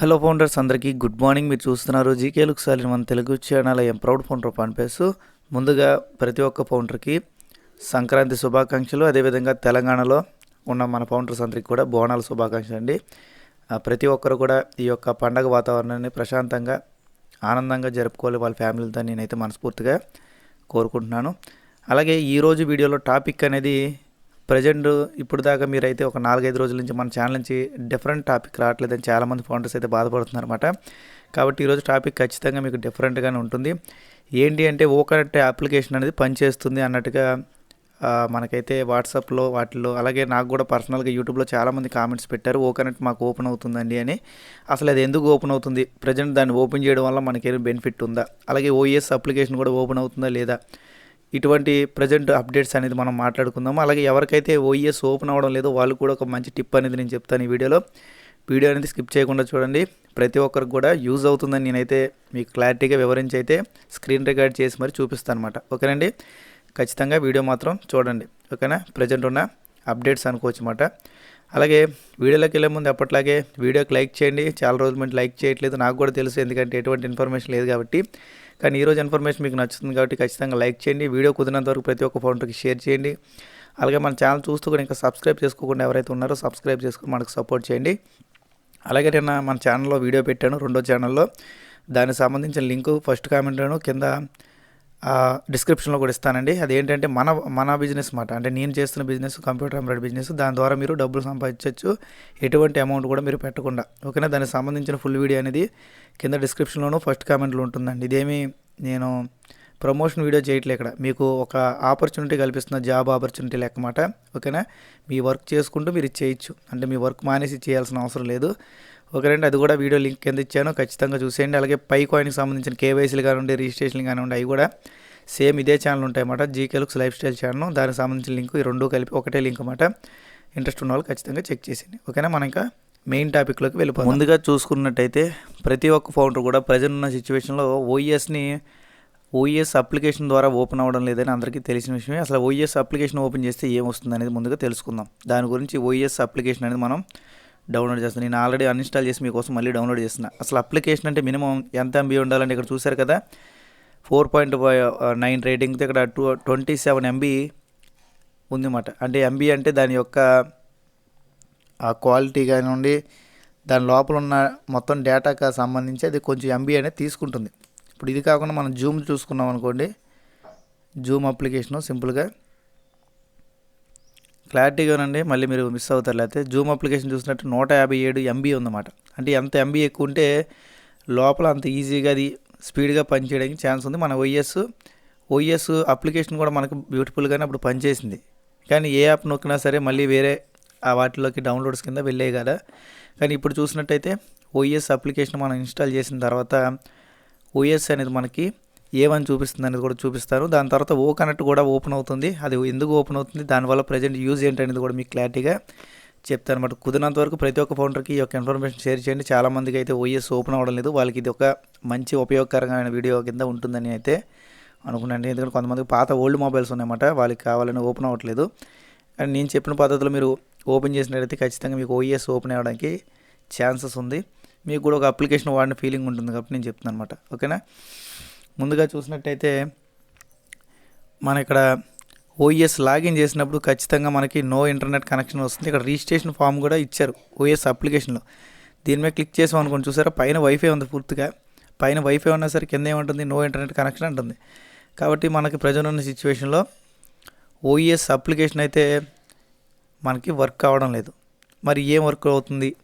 Hello founders అందరికీ good morning. మీరు చూస్తున్నారు జీకేలకు సాలిన మన Telugu channel. I'm proud founder పనిపేసు ముందుగా ప్రతి ఒక్క ఫౌండర్కి సంక్రాంతి శుభాకాంక్షలు. అదేవిధంగా తెలంగాణలో ఉన్న మన ఫౌండర్స్ అందరికీ కూడా బోనాల శుభాకాంక్షలు అండి. ప్రతి ఒక్కరు కూడా ఈ యొక్క పండగ వాతావరణాన్ని ప్రశాంతంగా ఆనందంగా జరుపుకోవాలి వాళ్ళ ఫ్యామిలీతో నేనైతే మనస్ఫూర్తిగా కోరుకుంటున్నాను. అలాగే ఈరోజు వీడియోలో టాపిక్ అనేది ప్రజెంట్ ఇప్పుడు దాకా మీరైతే ఒక నాలుగైదు రోజుల నుంచి మన ఛానల్ నుంచి డిఫరెంట్ టాపిక్ రావట్లేదని చాలామంది ఫౌండర్స్ అయితే బాధపడుతున్నారు అనమాట కాబట్టి ఈరోజు టాపిక్ ఖచ్చితంగా మీకు డిఫరెంట్గానే ఉంటుంది. ఏంటి అంటే ఓకనెట్ అప్లికేషన్ అనేది పనిచేస్తుంది అన్నట్టుగా మనకైతే వాట్సాప్లో వాటిల్లో అలాగే నాకు కూడా పర్సనల్గా యూట్యూబ్లో చాలామంది కామెంట్స్ పెట్టారు ఓకనెట్ మాకు ఓపెన్ అవుతుందండి అని. అసలు అది ఎందుకు ఓపెన్ అవుతుంది? ప్రజెంట్ దాన్ని ఓపెన్ చేయడం వల్ల మనకి బెనిఫిట్ ఉందా? అలాగే ఓఎస్ అప్లికేషన్ కూడా ఓపెన్ అవుతుందా లేదా? ఇటువంటి ప్రజెంట్ అప్డేట్స్ అనేది మనం మాట్లాడుకుందాం అలాగే ఎవరికైతే ఓఈఎస్ ఓపెన్ అవ్వడం లేదో వాళ్ళు కూడా ఒక మంచి టిప్ అనేది నేను చెప్తాను ఈ వీడియోలో. వీడియో అనేది స్కిప్ చేయకుండా చూడండి. ప్రతి ఒక్కరికి కూడా యూజ్ అవుతుందని నేనైతే మీకు క్లారిటీగా వివరించి అయితే స్క్రీన్ రికార్డ్ చేసి మరి చూపిస్తాను అనమాట ఓకేనండి? ఖచ్చితంగా వీడియో మాత్రం చూడండి. ఓకేనా? ప్రజెంట్ ఉన్న అప్డేట్స్ అనుకోవచ్చు అనమాట అలాగే వీడియోలోకి వెళ్ళే ముందు ఎప్పట్లాగే వీడియోకి లైక్ చేయండి. చాలా రోజుల నుండి లైక్ చేయట్లేదు. నాకు కూడా తెలుసు ఎందుకంటే ఎటువంటి ఇన్ఫర్మేషన్ లేదు కాబట్టి. కానీ ఈరోజు ఇన్ఫర్మేషన్ మీకు నచ్చుతుంది కాబట్టి ఖచ్చితంగా లైక్ చేయండి. వీడియో కుదిరినంత వరకు ప్రతి ఒక్క ఫోన్కి షేర్ చేయండి. అలాగే మన ఛానల్ చూస్తూ కూడా ఇంకా సబ్స్క్రైబ్ చేసుకోకుండా ఎవరైతే ఉన్నారో సబ్స్క్రైబ్ చేసుకుని మనకు సపోర్ట్ చేయండి. అలాగే నేను మన ఛానల్లో వీడియో పెట్టాను రెండో ఛానల్లో. దానికి సంబంధించిన లింకు ఫస్ట్ కామెంట్లోను కింద డిస్క్రిప్షన్లో కూడా ఇస్తానండి. అది ఏంటంటే మన మన బిజినెస్ మాట. అంటే నేను చేస్తున్న బిజినెస్ కంప్యూటర్ ఎంబ్రాయిడ్ బిజినెస్ దాని ద్వారా మీరు డబ్బులు సంపాదించవచ్చు ఎటువంటి అమౌంట్ కూడా మీరు పెట్టకుండా. ఓకేనా? దానికి సంబంధించిన ఫుల్ వీడియో అనేది కింద డిస్క్రిప్షన్లోనూ ఫస్ట్ కామెంట్లో ఉంటుందండి. ఇదేమి నేను ప్రమోషన్ వీడియో చేయట్లే ఇక్కడ. మీకు ఒక ఆపర్చునిటీ కల్పిస్తున్న జాబ్ ఆపర్చునిటీ లెక్కమాట. ఓకేనా? మీ వర్క్ చేసుకుంటూ మీరు చేయొచ్చు. అంటే మీ వర్క్ మానేసి చేయాల్సిన అవసరం లేదు. ఓకేనండి అది కూడా వీడియో లింక్ కింద ఇచ్చాను. ఖచ్చితంగా చూసేయండి. అలాగే పై కాయిన్కి సంబంధించిన కేవైసీలు కానివ్వండి రిజిస్ట్రేషన్లు కానివ్వండి అవి కూడా సేమ్ ఇదే ఛానల్ ఉంటాయి అన్నమాట GK looks lifestyle channel దానికి సంబంధించిన లింక్ ఈ రెండు కలిపి ఒకటే లింక్ అన్నమాట. ఇంట్రెస్ట్ ఉన్న వాళ్ళు ఖచ్చితంగా చెక్ చేసేయండి. ఓకేనా? మనం ఇంకా మెయిన్ టాపిక్లోకి వెళ్ళిపోతాం ముందుగా చూసుకున్నట్టయితే ప్రతి ఒక్క ఫౌండర్ కూడా ప్రజెంట్ ఉన్న సిచ్యువేషన్లో ఓఈఎస్ని ఓఈఎస్ అప్లికేషన్ ద్వారా ఓపెన్ అవ్వడం లేదని అందరికీ తెలిసిన విషయమే. అసలు ఓఈఎస్ అప్లికేషన్ ఓపెన్ చేస్తే ఏమొస్తుంది అనేది ముందుగా తెలుసుకుందాం. దాని గురించి ఓఈఎస్ అప్లికేషన్ అనేది మనం డౌన్లోడ్ చేస్తాను నేను ఆల్రెడీ అన్ఇన్స్టాల్ చేసి మీకోసం మళ్ళీ డౌన్లోడ్ చేస్తున్నా. అసలు అప్లికేషన్ అంటే మినిమం ఎంత ఎంబీ ఉండాలంటే ఇక్కడ చూశారు కదా ఫోర్ పాయింట్ నైన్ రేటింగ్తో ఇక్కడ టూ ట్వంటీ సెవెన్ ఎంబీ ఉందన్నమాట. అంటే ఎంబీ అంటే దాని యొక్క ఆ క్వాలిటీ కానివ్వండి దాని లోపల ఉన్న మొత్తం డేటాకి సంబంధించి అది కొంచెం ఎంబీ అనేది తీసుకుంటుంది. ఇప్పుడు ఇది కాకుండా మనం జూమ్ చూసుకున్నాం అనుకోండి. జూమ్ అప్లికేషను సింపుల్గా. క్లారిటీగానండి మళ్ళీ మీరు మిస్ అవుతారు. లేకపోతే జూమ్ అప్లికేషన్ చూసినట్టు నూట యాభై ఏడు ఎంబీ ఉందన్నమాట. అంటే ఎంత ఎంబీ ఎక్కువ ఉంటే లోపల అంత ఈజీగా అది స్పీడ్గా పనిచేయడానికి ఛాన్స్ ఉంది. మన ఓఎస్ ఓఎస్ అప్లికేషన్ కూడా మనకు బ్యూటిఫుల్గానే అప్పుడు పనిచేసింది. కానీ ఏ యాప్ నొక్కినా సరే మళ్ళీ వేరే ఆ వాటిలోకి డౌన్లోడ్స్ కింద వెళ్ళేవి కదా. కానీ ఇప్పుడు చూసినట్టయితే ఓఎస్ అప్లికేషన్ మనం ఇన్స్టాల్ చేసిన తర్వాత ఓఎస్ అనేది మనకి ఏమని చూపిస్తుంది అనేది కూడా చూపిస్తాను దాని తర్వాత ఓ కనెక్ట్ కూడా ఓపెన్ అవుతుంది. అది ఎందుకు ఓపెన్ అవుతుంది? దానివల్ల ప్రజెంట్ యూజ్ ఏంటి అనేది కూడా మీకు క్లారిటీగా చెప్తాను అనమాట కుదిరినంత వరకు ప్రతి ఒక్క ఫౌండర్కి ఈ యొక్క ఇన్ఫర్మేషన్ షేర్ చేయండి. చాలామందికి అయితే ఓఎస్ ఓపెన్ అవ్వడం లేదు. వాళ్ళకి ఇది ఒక మంచి ఉపయోగకరమైన వీడియో కింద ఉంటుందని అయితే అనుకున్నాను. ఎందుకంటే కొంతమంది పాత ఓల్డ్ మొబైల్స్ ఉన్నాయన్నమాట. వాళ్ళకి కావాలని ఓపెన్ అవ్వట్లేదు. అండ్ నేను చెప్పిన పద్ధతిలో మీరు ఓపెన్ చేసినట్టయితే ఖచ్చితంగా మీకు ఓఎస్ ఓపెన్ అవ్వడానికి ఛాన్సెస్ ఉంది. మీకు కూడా ఒక అప్లికేషన్ వాడిన ఫీలింగ్ ఉంటుంది కాబట్టి నేను చెప్తున్నాను అనమాట ఓకేనా? ముందుగా చూసినట్టయితే మన ఇక్కడ ఓఎస్ లాగిన్ చేసినప్పుడు ఖచ్చితంగా మనకి నో ఇంటర్నెట్ కనెక్షన్ వస్తుంది. ఇక్కడ రిజిస్ట్రేషన్ ఫామ్ కూడా ఇచ్చారు ఓఎస్ అప్లికేషన్లో. దీని మీద క్లిక్ చేసాం అనుకోండి చూసారా? పైన వైఫై ఉంది పూర్తిగా. పైన వైఫై ఉన్నా సరే కింద ఏమంటుంది? నో ఇంటర్నెట్ కనెక్షన్ అంటుంది. కాబట్టి మనకి ప్రజెంట్ ఉన్న సిచ్యువేషన్లో ఓఈఎస్ అప్లికేషన్ అయితే మనకి వర్క్ అవడం లేదు. మరి ఏం వర్క్ అవుతుంది?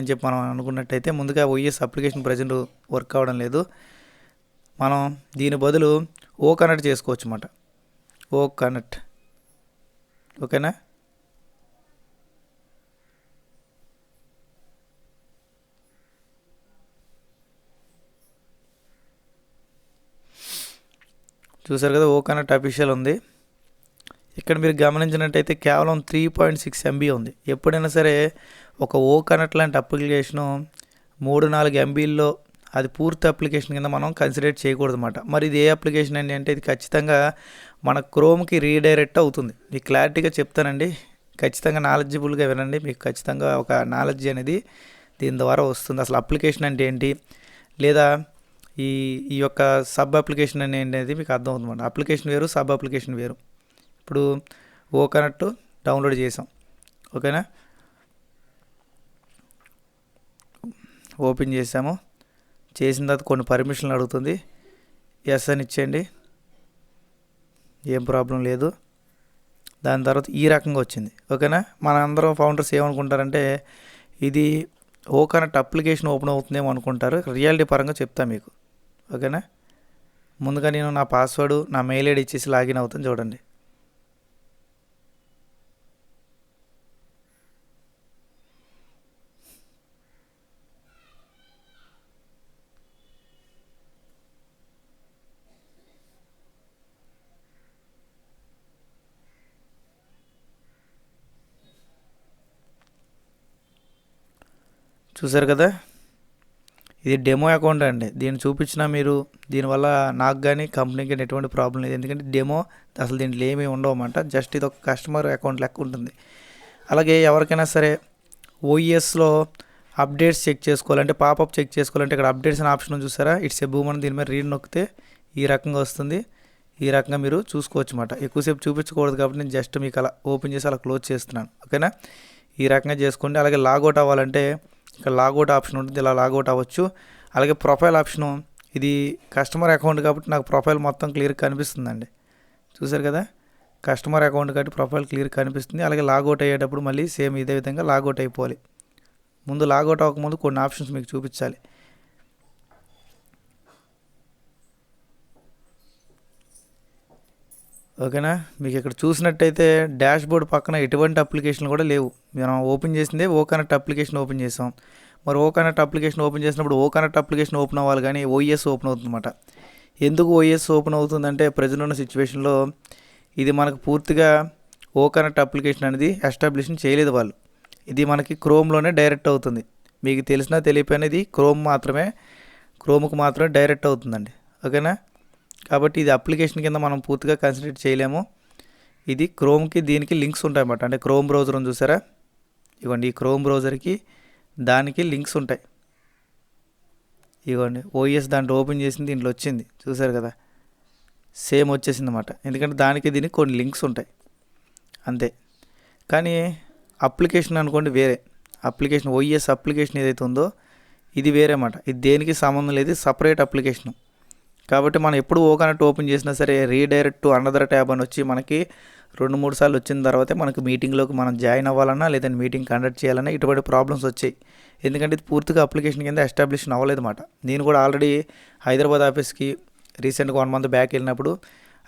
అని చెప్పి మనం అనుకున్నట్టయితే ముందుగా ఓఎస్ అప్లికేషన్ ప్రజెంట్ వర్క్ అవ్వడం లేదు. మనం దీని బదులు ఓ కనెక్ట్ చేసుకోవచ్చు అన్నమాట. ఓ కనెక్ట్. ఓకేనా? చూసారు కదా ఓ కనెక్ట్ అఫీషియల్ ఉంది. ఇక్కడ మీరు గమనించినట్టయితే కేవలం త్రీ పాయింట్ సిక్స్ ఎంబీ ఉంది. ఎప్పుడైనా సరే ఒక ఓ కనెక్ట్ లాంటి అప్లికేషను మూడు నాలుగు ఎంబీల్లో అది పూర్తి అప్లికేషన్ కింద మనం కన్సిడర్ చేయకూడదు అనమాట మరి ఇది ఏ అప్లికేషన్ అండి అంటే ఇది ఖచ్చితంగా మన క్రోమ్కి రీడైరెక్ట్ అవుతుంది. మీకు క్లారిటీగా చెప్తానండి. ఖచ్చితంగా నాలెడ్జిబుల్గా వినండి. మీకు ఖచ్చితంగా ఒక నాలెడ్జ్ అనేది దీని ద్వారా వస్తుంది. అసలు అప్లికేషన్ అంటే ఏంటి? లేదా ఈ ఈ యొక్క సబ్ అప్లికేషన్ అనేది మీకు అర్థమవుతుంది అప్లికేషన్ వేరు సబ్ అప్లికేషన్ వేరు. ఇప్పుడు ఓ కనెక్ట్ డౌన్లోడ్ చేసాం. ఓకేనా? ఓపెన్ చేసాము. చేసిన తర్వాత కొన్ని పర్మిషన్లు అడుగుతుంది. ఎస్ అని ఇచ్చేయండి. ఏం ప్రాబ్లం లేదు. దాని తర్వాత ఈ రకంగా వచ్చింది. ఓకేనా? మన అందరం ఫౌండర్స్ ఏమనుకుంటారంటే ఇది ఓ కనెక్ట్ అప్లికేషన్ ఓపెన్ అవుతుందేమో అనుకుంటారు. రియాలిటీ పరంగా చెప్తా మీకు. ఓకేనా? ముందుగా నేను నా పాస్వర్డ్ నా మెయిల్ ఐడి ఇచ్చేసి లాగిన్ అవుతాను చూడండి. చూసారు కదా? ఇది డెమో అకౌంట్ అండి. దీన్ని చూపించినా మీరు దీనివల్ల నాకు కానీ కంపెనీకి కానీ ఎటువంటి ప్రాబ్లం లేదు. ఎందుకంటే డెమో అసలు దీంట్లో ఏమీ ఉండవు జస్ట్ ఇది ఒక కస్టమర్ అకౌంట్ లెక్క ఉంటుంది. అలాగే ఎవరికైనా సరే ఓఈఎస్లో అప్డేట్స్ చెక్ చేసుకోవాలంటే పాపప్ చెక్ చేసుకోవాలంటే ఇక్కడ అప్డేట్స్ అనే ఆప్షన్ చూసారా? ఇట్స్ ఏ మనం దీని మీద రీడ్ నొక్కితే ఈ రకంగా వస్తుంది. ఈ రకంగా మీరు చూసుకోవచ్చు అనమాట ఎక్కువసేపు చూపించకూడదు కాబట్టి నేను జస్ట్ మీకు అలా ఓపెన్ చేసి అలా క్లోజ్ చేస్తున్నాను. ఓకేనా? ఈ రకంగా చేసుకోండి. అలాగే లాగౌట్ అవ్వాలంటే ఇక్కడ లాగౌట్ ఆప్షన్ ఉంటుంది ఇలా లాగౌట్ అవ్వచ్చు. అలాగే ప్రొఫైల్ ఆప్షను ఇది కస్టమర్ అకౌంట్ కాబట్టి నాకు ప్రొఫైల్ మొత్తం క్లియర్ కనిపిస్తుందండి. చూసారు కదా? కస్టమర్ అకౌంట్ కాబట్టి ప్రొఫైల్ క్లియర్ కనిపిస్తుంది. అలాగే లాగౌట్ అయ్యేటప్పుడు మళ్ళీ సేమ్ ఇదే విధంగా లాగౌట్ అయిపోవాలి. ముందు లాగౌట్ అవ్వకముందు కొన్ని ఆప్షన్స్ మీకు చూపించాలి. ఓకేనా? మీకు ఇక్కడ చూసినట్టయితే డాష్ బోర్డ్ పక్కన ఎటువంటి అప్లికేషన్లు కూడా లేవు. మనం ఓపెన్ చేసిందే ఓ కనెక్ట్ అప్లికేషన్ ఓపెన్ చేసాం. మరి ఓ కనెక్ట్ అప్లికేషన్ ఓపెన్ చేసినప్పుడు ఓ కనెక్ట్ అప్లికేషన్ ఓపెన్ అవ్వాలి కానీ ఓఎస్ ఓపెన్ అవుతుందన్నమాట. ఎందుకు ఓఎస్ ఓపెన్ అవుతుందంటే ప్రజెంట్ ఉన్న సిచ్యువేషన్లో ఇది మనకు పూర్తిగా ఓ కనెక్ట్ అప్లికేషన్ అనేది ఎస్టాబ్లిషన్ చేయలేదు వాళ్ళు. ఇది మనకి క్రోమ్లోనే డైరెక్ట్ అవుతుంది. మీకు తెలిసినా తెలియపోయినా ఇది క్రోమ్ మాత్రమే క్రోమ్కు మాత్రమే డైరెక్ట్ అవుతుందండి. ఓకేనా? కాబట్టి ఇది అప్లికేషన్ కింద మనం పూర్తిగా కన్సిడర్ చేయలేము. ఇది క్రోమ్కి దీనికి లింక్స్ ఉంటాయన్నమాట. అంటే క్రోమ్ బ్రౌజర్ ఉంది చూసారా? ఇవ్వండి ఈ క్రోమ్ బ్రౌజర్కి దానికి లింక్స్ ఉంటాయి. ఇవ్వండి ఓఎస్ దాంట్లో ఓపెన్ చేసింది దీంట్లో వచ్చింది. చూసారు కదా? సేమ్ వచ్చేసింది అనమాట ఎందుకంటే దానికి దీనికి కొన్ని లింక్స్ ఉంటాయి. అంతే. కానీ అప్లికేషన్ అనుకోండి వేరే. అప్లికేషన్ ఓఎస్ అప్లికేషన్ ఏదైతే ఉందో ఇది వేరే అన్నమాట ఇది దేనికి సంబంధం లేదు సపరేట్ అప్లికేషన్. కాబట్టి మనం ఎప్పుడు ఓ కనెక్ట్ ఓపెన్ చేసినా సరే రీడైరెక్ట్ టు అనదర్ ట్యాబ్ అని వచ్చి మనకి రెండు మూడు సార్లు వచ్చిన తర్వాతే మనకు మీటింగ్లోకి మనం జాయిన్ అవ్వాలన్నా లేదంటే మీటింగ్ కండక్ట్ చేయాలన్నా ఇటువంటి ప్రాబ్లమ్స్ వచ్చాయి. ఎందుకంటే ఇది పూర్తిగా అప్లికేషన్ కింద ఎస్టాబ్లిష్ అవ్వలేదు అనమాట నేను కూడా ఆల్రెడీ హైదరాబాద్ ఆఫీస్కి రీసెంట్గా వన్ మంత్ బ్యాక్ వెళ్ళినప్పుడు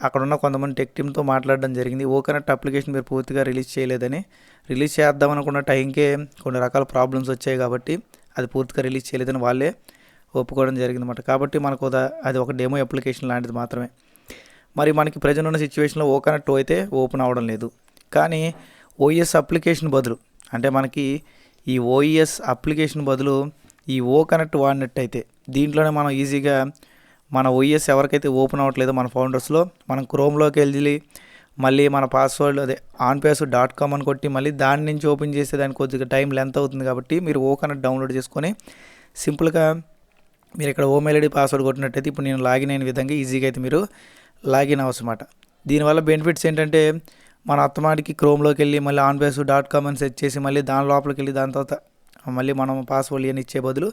అక్కడ ఉన్న కొంతమంది టెక్ టీమ్తో మాట్లాడడం జరిగింది. ఓ కనెక్ట్ అప్లికేషన్ మీరు పూర్తిగా రిలీజ్ చేయలేదని. రిలీజ్ చేద్దాం అనుకున్న టైంకే కొన్ని రకాల ప్రాబ్లమ్స్ వచ్చాయి కాబట్టి అది పూర్తిగా రిలీజ్ చేయలేదని వాళ్ళే ఒప్పుకోవడం జరిగిందన్నమాట. కాబట్టి మనకు అది ఒక డెమో అప్లికేషన్ లాంటిది మాత్రమే. మరి మనకి ప్రజెంట్ ఉన్న సిచ్యువేషన్లో ఓ కనెక్ట్ అయితే ఓపెన్ అవ్వడం లేదు. కానీ ఓఎస్ అప్లికేషన్ బదులు అంటే మనకి ఈ ఓఈఎస్ అప్లికేషన్ బదులు ఈ ఓ కనెక్ట్ వాడినట్టయితే దీంట్లోనే మనం ఈజీగా మన ఓఎస్ ఎవరికైతే ఓపెన్ అవ్వట్లేదో మన ఫౌండర్స్లో మనం క్రోమ్లోకి వెళ్ళి మళ్ళీ మన పాస్వర్డ్ అదే ఆన్ పేస్ డాట్ కామ్ అని కొట్టి మళ్ళీ దాని నుంచి ఓపెన్ చేసేదానికి కొద్దిగా టైం లెంత్ అవుతుంది కాబట్టి మీరు ఓ కనెక్ట్ డౌన్లోడ్ చేసుకొని సింపుల్గా మీరు ఇక్కడ ఓమెయిల్ ఐడి పాస్వర్డ్ కొట్టినట్టయితే ఇప్పుడు నేను లాగిన్ అయిన విధంగా ఈజీగా అయితే మీరు లాగిన్ అవ్వచ్చు అన్నమాట దీనివల్ల బెనిఫిట్స్ ఏంటంటే మన అత్తమాటికి క్రోమ్లోకి వెళ్ళి మళ్ళీ ఆన్ బేస్ డాట్ కామ్ అని సెట్ చేసి మళ్ళీ దాని లోపలికి వెళ్ళి దాని తర్వాత మళ్ళీ మనం పాస్వర్డ్ అని ఇచ్చే బదులు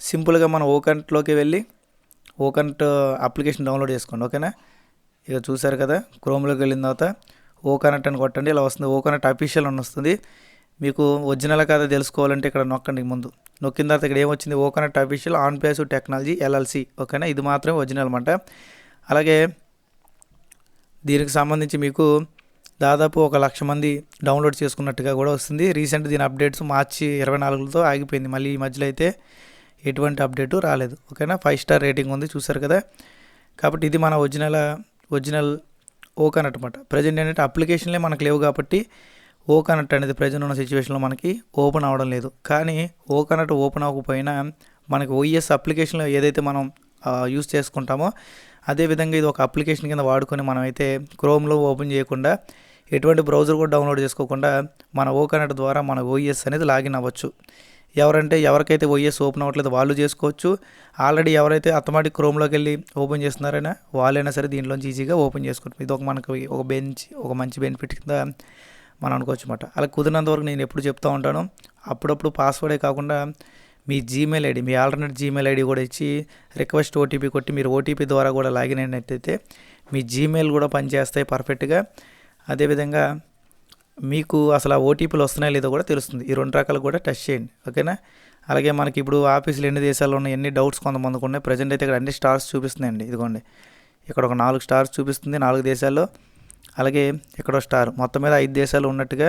సింపుల్గా మన ఓకంట్లోకి వెళ్ళి ఓకంట్ అప్లికేషన్ డౌన్లోడ్ చేసుకోండి ఓకేనా? ఇక చూసారు కదా క్రోమ్లోకి వెళ్ళిన తర్వాత ఓకనట్ అని కొట్టండి ఇలా వస్తుంది ఓకనట్ అఫీషియల్ అని వస్తుంది. మీకు ఒరిజినల్ కదా తెలుసుకోవాలంటే ఇక్కడ నొక్కండి ముందు. నొక్కిన తర్వాత ఇక్కడ ఏమొచ్చింది? ఓ official on place technology LLC. ఓకేనా? ఇది మాత్రమే ఒరిజినల్ అనమాట అలాగే దీనికి సంబంధించి మీకు దాదాపు ఒక లక్ష మంది డౌన్లోడ్ చేసుకున్నట్టుగా కూడా వస్తుంది. రీసెంట్ దీని అప్డేట్స్ మార్చి ఇరవై నాలుగులతో ఆగిపోయింది. మళ్ళీ ఈ మధ్యలో అయితే ఎటువంటి అప్డేటు రాలేదు. ఓకేనా? ఫైవ్ స్టార్ రేటింగ్ ఉంది చూసారు కదా? కాబట్టి ఇది మన ఒరిజినల్ ఒరిజినల్ ఓకన్ అనమాట ప్రజెంట్ ఏంటంటే అప్లికేషన్లే మనకు లేవు కాబట్టి ఓ కనెక్ట్ అనేది ప్రజెంట్ ఉన్న సిచ్యువేషన్లో మనకి ఓపెన్ అవ్వడం లేదు. కానీ ఓ కనెక్ట్ ఓపెన్ అవ్వకపోయినా మనకి ఓఎస్ అప్లికేషన్లో ఏదైతే మనం యూస్ చేసుకుంటామో అదేవిధంగా ఇది ఒక అప్లికేషన్ కింద వాడుకొని మనం అయితే క్రోమ్లో ఓపెన్ చేయకుండా ఎటువంటి బ్రౌజర్ కూడా డౌన్లోడ్ చేసుకోకుండా మన ఓ కనెక్ట్ ద్వారా మన ఓఎస్ అనేది లాగిన్ అవ్వచ్చు. ఎవరంటే ఎవరికైతే ఓఎస్ ఓపెన్ అవ్వట్లేదు వాళ్ళు చేసుకోవచ్చు. ఆల్రెడీ ఎవరైతే అథమాటిక్ క్రోమ్లోకి వెళ్ళి ఓపెన్ చేస్తున్నారైనా వాళ్ళైనా సరే దీంట్లోంచి ఈజీగా ఓపెన్ చేసుకుంటారు ఇది ఒక మనకు ఒక బెంచ్ ఒక మంచి బెనిఫిట్ కింద మనం అనుకోవచ్చు అనమాట అలా కుదిరినంత వరకు నేను ఎప్పుడు చెప్తూ ఉంటాను అప్పుడప్పుడు పాస్వర్డే కాకుండా మీ జీమెయిల్ ఐడి మీ ఆల్టర్నేట్ జీమెయిల్ ఐడి కూడా ఇచ్చి రిక్వెస్ట్ ఓటీపీ కొట్టి మీరు ఓటీపీ ద్వారా కూడా లాగిన్ అయినట్టయితే మీ జీమెయిల్ కూడా పనిచేస్తాయి పర్ఫెక్ట్గా అదేవిధంగా మీకు అసలు ఆ ఓటీపీలు వస్తున్నాయో లేదో కూడా తెలుస్తుంది. ఈ రెండు రకాలు కూడా టెస్ట్ చేయండి. ఓకేనా? అలాగే మనకి ఇప్పుడు ఆఫీసులు ఎన్ని దేశాల్లో ఉన్నాయి ఎన్ని డౌట్స్ కొంతమందికి ఉన్నాయి ప్రజెంట్ అయితే ఇక్కడ అన్ని స్టార్స్ చూపిస్తున్నాయండి. ఇదిగోండి. ఇక్కడ ఒక నాలుగు స్టార్స్ చూపిస్తుంది. నాలుగు దేశాల్లో అలాగే ఇక్కడ స్టార్. మొత్తం మీద ఐదు దేశాలు ఉన్నట్టుగా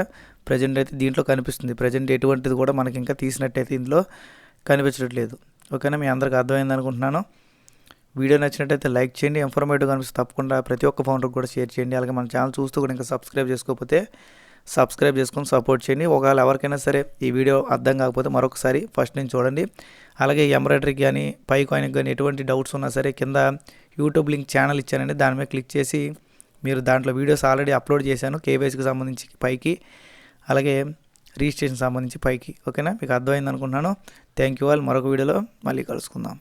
ప్రజెంట్ అయితే దీంట్లో కనిపిస్తుంది. ప్రజెంట్ ఎటువంటిది కూడా మనకి ఇంకా తీసినట్టయితే ఇందులో కనిపించట్లేదు. ఓకేనా? మీ అందరికి అర్థమైంది అనుకుంటున్నాను. వీడియో నచ్చినట్టయితే లైక్ చేయండి. ఇన్ఫర్మేటివ్ కనిపిస్తే తప్పకుండా ప్రతి ఒక్క ఫౌండర్కి కూడా షేర్ చేయండి. అలాగే మన ఛానల్ చూస్తూ కూడా ఇంకా సబ్స్క్రైబ్ చేసుకోకపోతే సబ్స్క్రైబ్ చేసుకొని సపోర్ట్ చేయండి. ఒకవేళ ఎవరికైనా సరే ఈ వీడియో అర్థం కాకపోతే మరొకసారి ఫస్ట్ నుంచి చూడండి. అలాగే ఎంబ్రాయిడరీకి కానీ పై కాయిన్కి కానీ ఎటువంటి డౌట్స్ ఉన్నా సరే కింద యూట్యూబ్ లింక్ ఛానల్ ఇచ్చానండి. దాని మీద క్లిక్ చేసి మీరు దాంట్లో వీడియోస్ ఆల్రెడీ అప్లోడ్ చేశాను కేవైసీకి సంబంధించి పైకి అలాగే రిజిస్ట్రేషన్ సంబంధించి పైకి. ఓకేనా? మీకు అర్థమైంది అనుకుంటున్నాను థ్యాంక్ యూ ఆల్. మరొక వీడియోలో మళ్ళీ కలుసుకుందాం.